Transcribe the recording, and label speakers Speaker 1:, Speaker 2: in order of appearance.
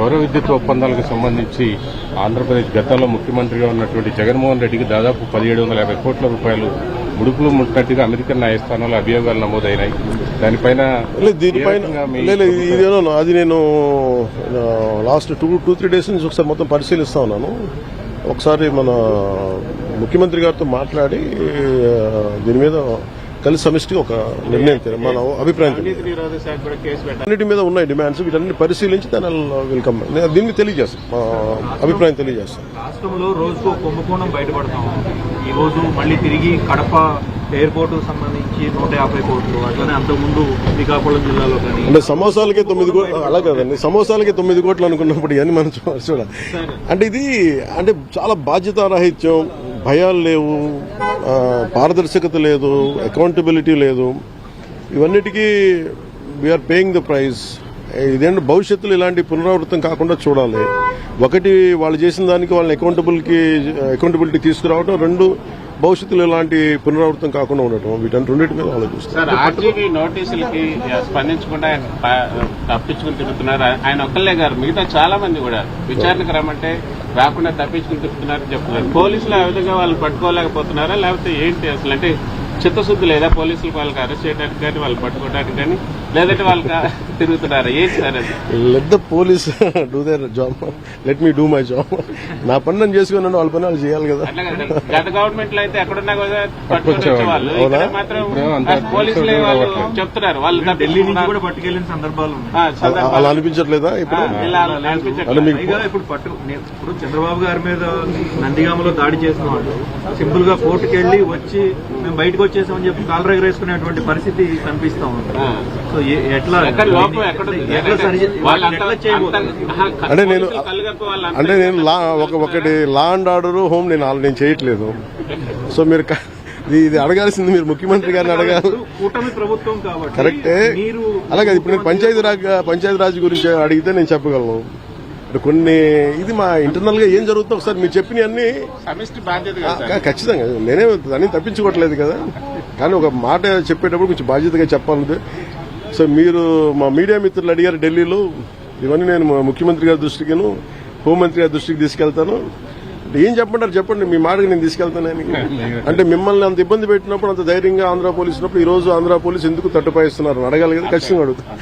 Speaker 1: సౌర విద్యుత్ ఒప్పందాలకు సంబంధించి ఆంధ్రప్రదేశ్ గతంలో ముఖ్యమంత్రిగా ఉన్నటువంటి జగన్మోహన్ రెడ్డికి దాదాపు పదిహేడు వందల యాభై కోట్ల రూపాయలు ముడుపులు ముట్టినట్టుగా అమెరికన్ న్యాయస్థానంలో అభియోగాలు నమోదైనాయి. దానిపైన
Speaker 2: అది నేను last two two three days నుంచి ఒకసారి మొత్తం పరిశీలిస్తా ఉన్నాను. ఒకసారి మన ముఖ్యమంత్రి గారితో మాట్లాడి దీని మీద కలిసి సమిష్టి ఒక నిర్ణయం మన అభిప్రాయం అన్నిటి మీద ఉన్నాయి డిమాండ్స్ వీటన్ని పరిశీలించి దాని వెల్కమ్ నేను దీన్ని తెలియజేస్తాను. మా అభిప్రాయం తెలియజేస్తాను.
Speaker 3: రాష్ట్రంలో రోజుకు కుంభకోణం బయటపడతాం. ఈ రోజు మళ్ళీ తిరిగి కడప ఎయిర్పోర్ట్ సంబంధించి నూట యాభై కోట్లు అట్లనే అంతకుముందు శ్రీకాకుళం జిల్లాలో కానీ.
Speaker 2: అంటే సమోసాలకే తొమ్మిది కోట్లు అలా కదండి. సమోసాలకే తొమ్మిది కోట్లు అనుకున్నప్పుడు ఇవన్నీ మనం చూడాలి. అంటే ఇది అంటే చాలా బాధ్యతారాహిత్యం భయాలు లేవు పారదర్శకత లేదు అకౌంటబిలిటీ లేదు. ఇవన్నిటికీ వీఆర్ పేయింగ్ ద ప్రైజ్ ఇదేంటి భవిష్యత్తులో ఇలాంటి పునరావృతం కాకుండా చూడాలి. ఒకటి వాళ్ళు చేసిన దానికి వాళ్ళని అకౌంటబుల్కి అకౌంటబిలిటీ తీసుకురావడం రెండు భవిష్యత్తులో ఇలాంటి పునరావృతం కాకుండా ఉండటం వీటన్ని రెండింటి మీద ఆలోచిస్తారు
Speaker 4: నోటీసులకి స్పందించకుండా ఆయన ప- తప్పించుకుని తిరుగుతున్నారు. ఆయన ఒక్కళ్ళే గారు మిగతా చాలా మంది కూడా. విచారణకు రమ్మంటే రాకుండా తప్పించుకుని తిరుగుతున్నారని చెప్తున్నారు. పోలీసులు ఆ విధంగా వాళ్ళు పట్టుకోలేకపోతున్నారా? లేకపోతే ఏంటి అసలు? అంటే చిత్తశుద్ధి లేదా పోలీసులు వాళ్ళకి అరెస్ట్ చేయడానికి కానీ వాళ్ళు పట్టుకోవడానికి కానీ లేదంటే వాళ్ళకి తిరుగుతున్నారా. అది?
Speaker 2: Let the police do their job let me do my job నా పని నేను చేసుకున్నాను వాళ్ళ పని వాళ్ళు చేయాలి కదా.
Speaker 4: కదా గత గవర్నమెంట్లో అయితే ఎక్కడున్నా కూడా పట్టుకొని మాత్రం పోలీసులే వాళ్ళు. చెప్తున్నారు. వాళ్ళు
Speaker 3: ఢిల్లీ నుంచి. కూడా పట్టుకెళ్ళిన సందర్భాలు
Speaker 2: అలా- అనిపించట్లేదా ఇప్పుడు?
Speaker 3: ఇప్పుడు పట్టు నే- ఇప్పుడు చంద్రబాబు గారి మీద నందిగామలో దాడి చేసిన వాళ్ళు సింపుల్గా కోర్టుకు వెళ్ళి వచ్చి మేము బయటకు వచ్చేసామని చెప్పి కాలర్ ఎగరేసుకునేటువంటి పరిస్థితి కనిపిస్తా ఉంది. సో ఎట్లా
Speaker 2: అంటే నేను అంటే నేను లా ఒక ఒకటి లా అండ్ ఆర్డర్ హోమ్ నేను ఆల్- నేను చేయట్లేదు. సో మీరు ఇది అడగాల్సింది మీరు ముఖ్యమంత్రి గారిని అడగాలి.
Speaker 3: కూటమి ప్రభుత్వం కాబట్టి
Speaker 2: కరెక్టే.
Speaker 3: మీరు
Speaker 2: అలాగే ఇప్పుడు నేను పంచాయతీ రాజ్ పంచాయతీ రాజ్ గురించి అడిగితే నేను చెప్పగలను. కొన్ని ఇది మా ఇంటర్నల్గా ఏం జరుగుతుందో ఒకసారి మీరు చెప్పిన అన్ని ఖచ్చితంగా. నేనే దాన్ని తప్పించుకోవట్లేదు కదా. కానీ ఒక మాట చెప్పేటప్పుడు కొంచెం బాధ్యతగా చెప్పాలి సో మీరు మా మీడియా మిత్రులు అడిగారు ఢిల్లీలో. ఇవన్నీ నేను ముఖ్యమంత్రి గారి దృష్టికిను హోంమంత్రి గారి దృష్టికి తీసుకెళ్తాను. అంటే ఏం చెప్పంటారు చెప్పండి మీ మాటకి నేను తీసుకెళ్తానని అంటే మిమ్మల్ని అంత ఇబ్బంది పెట్టినప్పుడు అంత ధైర్యంగా ఆంధ్ర పోలీసు ఉన్నప్పుడు ఈ రోజు ఆంధ్ర పోలీసు ఎందుకు తట్టుపాయిస్తున్నారు అడగాలి కదా. ఖచ్చితంగా అడుగుతా.